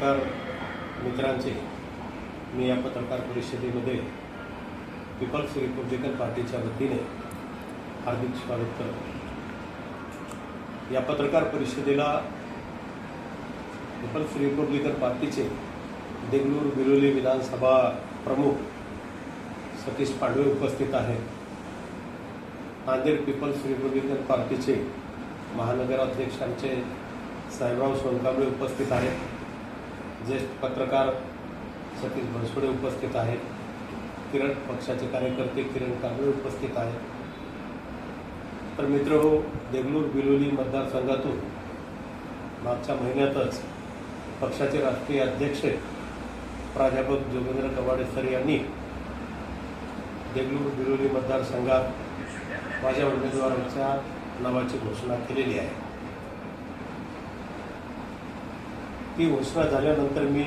पत्रकार मित्रांचे. मी या पत्रकार परिषदेमध्ये पीपल्स रिपब्लिकन पार्टीच्या वतीने हार्दिक स्वागत करतो. या पत्रकार परिषदेला पीपल्स रिपब्लिकन पार्टीचे देगलूर बिरोली विधानसभा प्रमुख सतीश पांडवे उपस्थित आहेत. नांदेड पीपल्स रिपब्लिकन पार्टीचे महानगराध्यक्षांचे साहेबराव सोनकांबळे उपस्थित आहेत. ज्येष्ठ पत्रकार सतीश बनसोडे उपस्थित आहेत किरण पक्षाचे कार्यकर्ते किरण कांबळे उपस्थित आहेत. तर मित्र हो देगलूर बिलोली मतदारसंघातून मागच्या महिन्यातच पक्षाचे राष्ट्रीय अध्यक्ष प्राध्यापक जोगेंद्र कवाडे सर यांनी देगलूर बिलोली मतदारसंघात माझ्या उमेदवारांच्या नावाची घोषणा केलेली आहे. ती घोषणा झाल्यानंतर मी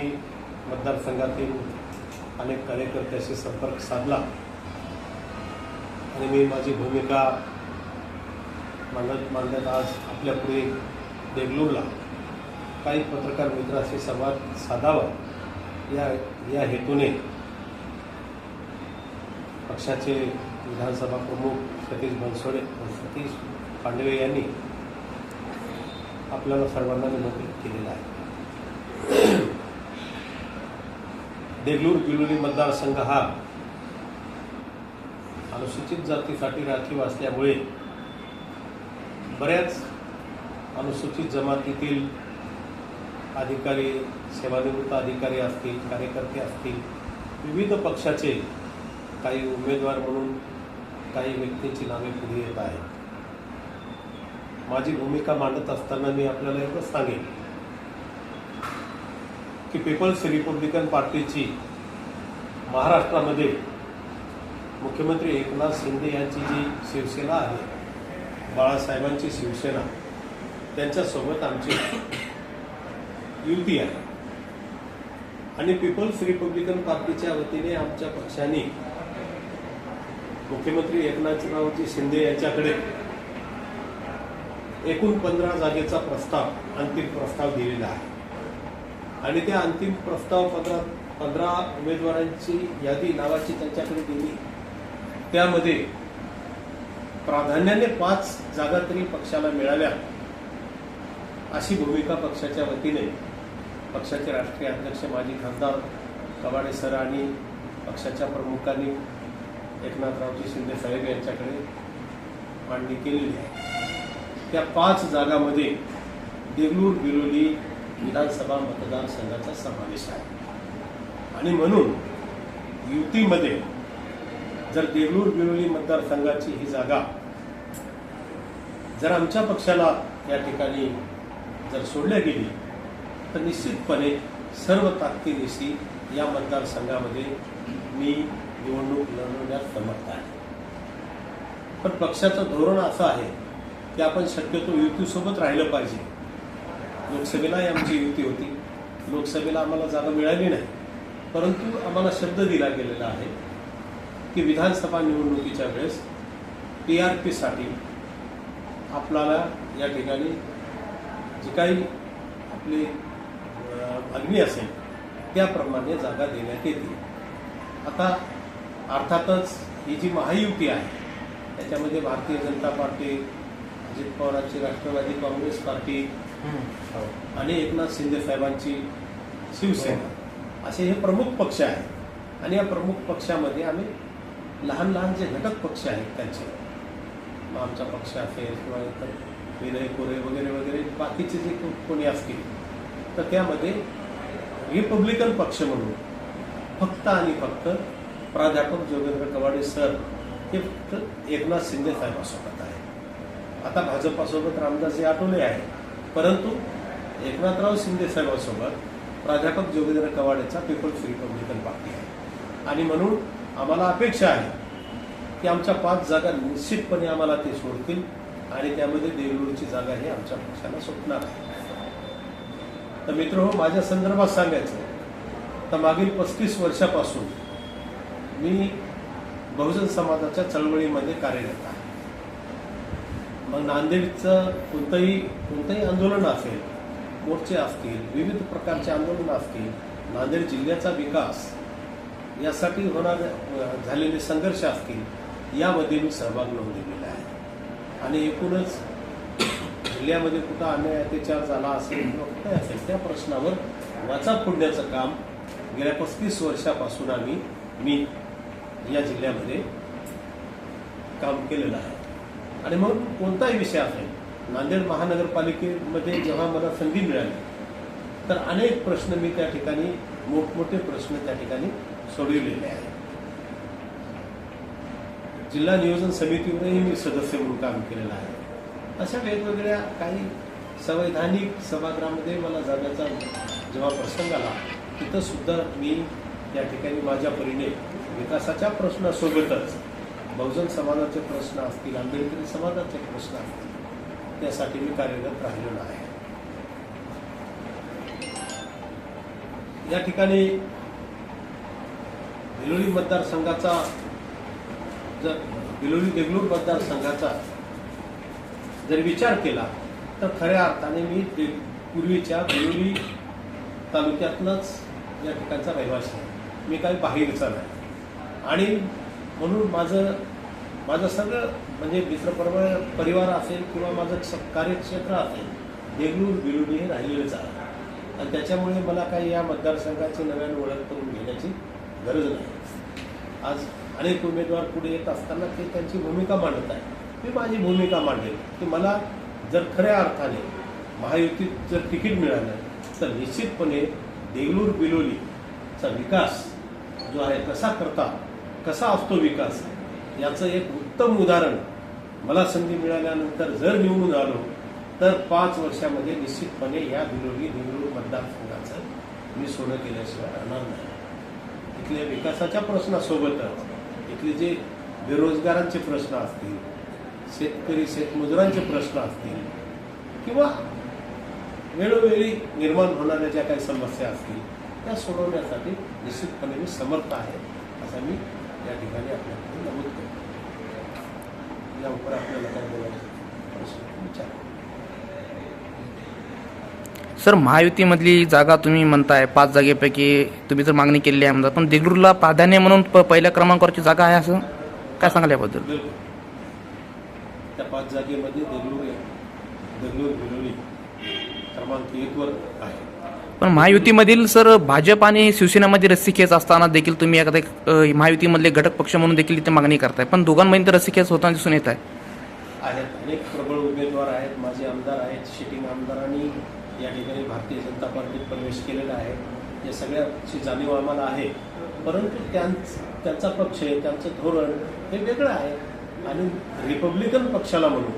मतदारसंघातील अनेक कार्यकर्त्याशी संपर्क साधला. आणि मी माझी भूमिका मांडत मांडत आज आपल्यापुढे देगलूरला काही पत्रकार मित्राशी संवाद साधावा. या या हेतूने पक्षाचे विधानसभा प्रमुख सतीश बनसोडे सतीश पांडवे यांनी आपल्याला सर्वांना निमंत्रित केलेलं आहे. देगलूर बिलोली मतदारसंघ हा अनुसूचित जातीसाठी राखीव असल्यामुळे बऱ्याच अनुसूचित जमातीतील अधिकारी सेवानिवृत्त अधिकारी असतील कार्यकर्ते असतील विविध पक्षाचे काही उमेदवार म्हणून काही व्यक्तींची नावे पुढे येत आहेत. माझी भूमिका मांडत असताना मी आपल्याला एवढंच सांगेन. की पीपल्स रिपब्लिकन पार्टीची महाराष्ट्रामध्ये मुख्यमंत्री एकनाथ शिंदे यांची जी शिवसेना आहे बाळासाहेबांची शिवसेना त्यांच्यासोबत आमची युती आहे. आणि पीपल्स रिपब्लिकन पार्टीच्या वतीने आमच्या पक्षाने मुख्यमंत्री एकनाथरावजी शिंदे यांच्याकडे एकूण पंधरा जागेचा प्रस्ताव अंतिम प्रस्ताव दिलेला आहे. आणि त्या अंतिम प्रस्ताव पंधरा पंधरा उमेदवारांची यादी नावाची त्यांच्याकडे दिली. त्यामध्ये प्राधान्याने पाच जागा तरी पक्षाला मिळाल्या. अशी भूमिका पक्षाच्या वतीने पक्षाचे राष्ट्रीय अध्यक्ष माजी खासदार कवाडे सर आणि पक्षाच्या प्रमुखांनी एकनाथरावजी शिंदे साहेब यांच्याकडे मांडणी केलेली आहे. त्या पाच जागामध्ये देगलूर बिरोली विधानसभा मतदारसंघाचा समावेश आहे. आणि म्हणून युतीमध्ये जर देगलूर बिरोली मतदारसंघाची ही जागा जर आमच्या पक्षाला या ठिकाणी जर सोडल्या गेली तर निश्चितपणे सर्व ताकदीनिशी या मतदारसंघामध्ये मी निवडणूक लढवण्यास समर्थ आहे. पण पक्षाचं धोरण असं आहे की आपण शक्यतो युतीसोबत राहिलं पाहिजे. लोकसभेलाही आमची युती होती. लोकसभेला आम्हाला जागा मिळाली नाही. परंतु आम्हाला शब्द दिला गेलेला आहे की विधानसभा निवडणुकीच्या वेळेस टी आर पीसाठी आपल्याला या ठिकाणी जी काही आपली अ, मागणी असेल त्याप्रमाणे जागा देण्यात येतील आता अर्थातच ही जी महायुती आहे त्याच्यामध्ये भारतीय जनता पार्टी अजित पवारांची राष्ट्रवादी काँग्रेस पार्टी आणि एकनाथ शिंदे साहेबांची शिवसेना. असे हे प्रमुख पक्ष आहेत. आणि या प्रमुख पक्षामध्ये आम्ही लहान लहान जे घटक पक्ष आहेत त्यांचे मग आमचा पक्ष असेल किंवा इतर विनय कोरे वगैरे वगैरे बाकीचे जे को- कोणी असतील तर त्यामध्ये रिपब्लिकन पक्ष म्हणून फक्त आणि फक्त प्राध्यापक जोगेंद्र कवाडे सर हे फक्त एकनाथ शिंदे साहेबांसोबत आहे. आता भाजपासोबत रामदासजी आठवले आहे. परंतु एकनाथराव शिंदे साहेबांसोबत प्राध्यापक जोगेंद्र कवाडेचा पीपल्स रिपब्लिकन पार्टी आहे. आणि म्हणून आम्हाला अपेक्षा आहे की आमच्या पाच जागा निश्चितपणे आम्हाला ते सोडतील आणि त्यामध्ये देवरूरची जागा ही आमच्या पक्षाला सुटणार आहे. तर मित्र हो माझ्या संदर्भात सांगायचं तर मागील पस्तीस वर्षापासून मी बहुजन समाजाच्या चळवळीमध्ये कार्यरत आहे. मग नांदेडचं कोणतंही कोणतंही आंदोलन असेल मोर्चे असतील विविध प्रकारचे आंदोलनं असतील नांदेड जिल्ह्याचा विकास यासाठी होणारे झालेले संघर्ष असतील यामध्ये मी सहभाग नोंदवलेला आहे. आणि एकूणच जिल्ह्यामध्ये कुठं अन्याय अत्याचार झाला असेल किंवा कुठे असेल त्या प्रश्नावर वाचा फोडण्याचं काम गेल्या पस्तीस वर्षापासून आम्ही मी या जिल्ह्यामध्ये काम केलेलं आहे. आणि मग कोणताही विषय असेल नांदेड महानगरपालिकेमध्ये जेव्हा मला संधी मिळाली तर अनेक प्रश्न मी त्या ठिकाणी मोठमोठे प्रश्न त्या ठिकाणी सोडविलेले आहेत. जिल्हा नियोजन समितीवरही मी सदस्य म्हणून काम केलेलं आहे. अशा वेगवेगळ्या काही संवैधानिक सभागृहामध्ये मला जाण्याचा जेव्हा प्रसंग आला तिथं सुद्धा मी या ठिकाणी माझ्या परीने विकासाच्या प्रश्नासोबतच बहुजन समाजाचे प्रश्न असतील आंबेडकरी समाजाचे प्रश्न असतील त्यासाठी मी कार्यरत राहिलेलो आहे. या ठिकाणी बिलोली मतदारसंघाचा जर बिलोली देगलूर मतदारसंघाचा जर विचार केला तर खऱ्या अर्थाने मी पूर्वीच्या बिलोली तालुक्यातलंच या ठिकाणचा रहिवासी आहे. मी काही बाहेरचा नाही. आणि म्हणून माझं माझं सगळं म्हणजे मित्रपरिवार परिवार असेल किंवा माझं स- कार्यक्षेत्र असेल देगलूर बिलोली हे राहिलेलंच आहे आणि त्याच्यामुळे मला काही या मतदारसंघाची नव्याने ओळख करून घेण्याची गरज नाही. आज अनेक उमेदवार पुढे येत असताना ते त्यांची भूमिका मांडत आहे मी माझी भूमिका मांडेल. की मला जर खऱ्या अर्थाने महायुतीत जर तिकीट मिळालं तर निश्चितपणे देगलूर बिलोलीचा विकास जो आहे तसा करता कसा असतो विकास? याचं एक उत्तम उदाहरण मला संधी मिळाल्यानंतर जर निवडून आलो तर पाच वर्षामध्ये निश्चितपणे या बिलोली निवडणूक मतदारसंघाचं मी सोनं केल्याशिवाय राहणार नाही. इथल्या विकासाच्या प्रश्नासोबतच इथले जे बेरोजगारांचे प्रश्न असतील शेतकरी शेतमजुरांचे प्रश्न असतील किंवा वेळोवेळी निर्माण होणाऱ्या ज्या काही समस्या असतील त्या सोडवण्यासाठी निश्चितपणे मी समर्थ आहे असं मी या ठिकाणी आपल्याकडे नमूद करतो या उपर आपल्याला काय बोलायचं विचार. सर महायुतीमधली जागा तुम्ही म्हणताय पाच जागेपैकी तुम्ही जर मागणी केलेली आहे म्हणता पण देगलूरला प्राधान्य म्हणून प- पहिल्या क्रमांकावरची जागा आहे असं? काय सांगाल याबद्दल त्या पाच जागेमध्ये देगलूर देगलूर बिलोली क्रमांक एकवर आहे. पण महायुतीमधील सर भाजप आणि शिवसेनेमध्ये रस्सीखेच असताना देखील तुम्ही एखादा महायुतीमधले घटक पक्ष म्हणून देखील इथे मागणी करताय. पण दोघांमध्ये तर रस्सीखेच होताना दिसून येत आहे. आहेत अनेक प्रबळ उमेदवार आहेत. माझे आमदार आहेत सिटिंग आमदारांनी या ठिकाणी भारतीय जनता पार्टीत प्रवेश केलेला आहे. या सगळ्याची जाणीव आम्हाला आहे. परंतु त्यांच त्यांचा पक्ष आहे त्यांचं धोरण हे वेगळं आहे. आणि रिपब्लिकन पक्षाला म्हणून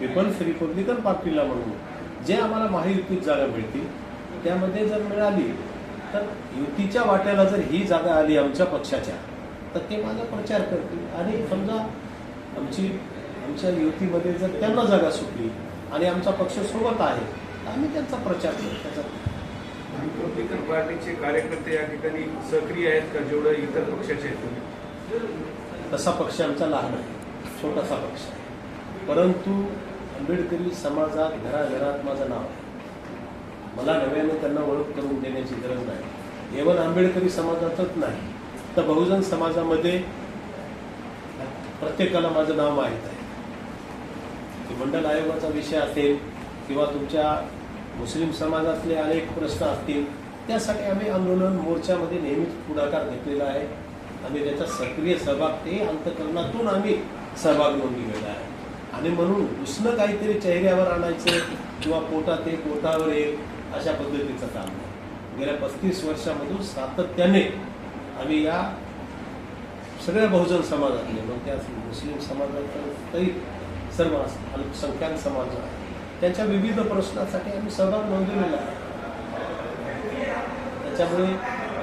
पीपल्स रिपब्लिकन पार्टीला म्हणून जे आम्हाला महायुतीत जागा मिळतील त्यामध्ये जर मिळाली तर युतीच्या वाट्याला जर ही जागा आली आमच्या पक्षाच्या तर ते माझा प्रचार करतील. आणि समजा आमची आमच्या युतीमध्ये जर त्यांना जागा सुटली आणि आमचा पक्ष सोबत आहे तर आम्ही त्यांचा प्रचार करू त्याचा रिपब्लिकन पार्टीचे कार्यकर्ते या ठिकाणी सक्रिय आहेत का जेवढं इतर पक्षाचे आहेत तसा पक्ष आमचा लहान आहे छोटासा पक्ष आहे. परंतु आंबेडकरी समाजात घराघरात माझं नाव आहे. मला नव्याने त्यांना ओळख करून देण्याची गरज नाही. केवळ आंबेडकरी समाजातच नाही. तर बहुजन समाजामध्ये प्रत्येकाला माझं नाव माहीत आहे. की मंडल आयोगाचा विषय असेल किंवा तुमच्या मुस्लिम समाजातले अनेक प्रश्न असतील त्यासाठी आम्ही आंदोलन मोर्चामध्ये नेहमीच पुढाकार घेतलेला आहे. आणि त्याचा सक्रिय सहभाग ते अंतकरणातून आम्ही सहभाग नोंदविलेला आहे. आणि म्हणून दुसरं काहीतरी चेहऱ्यावर आणायचं किंवा पोटात एक पोटावर एक अशा पद्धतीचं काम आहे. गेल्या पस्तीस वर्षामधून सातत्याने आम्ही या सगळ्या बहुजन समाजातले मग त्या मुस्लिम समाजातही तरी सर्व अल्पसंख्याक समाज आहे त्यांच्या विविध प्रश्नासाठी आम्ही सहभाग नोंदवलेला आहे. त्याच्यामुळे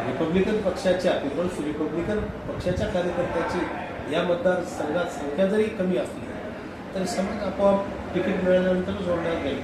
रिपब्लिकन पक्षाच्या पीपल्स रिपब्लिकन पक्षाच्या कार्यकर्त्याची या मतदारसंघात संख्या जरी कमी असली तरी समाज आपोआप तिकीट मिळाल्यानंतर जोडण्यात जाईल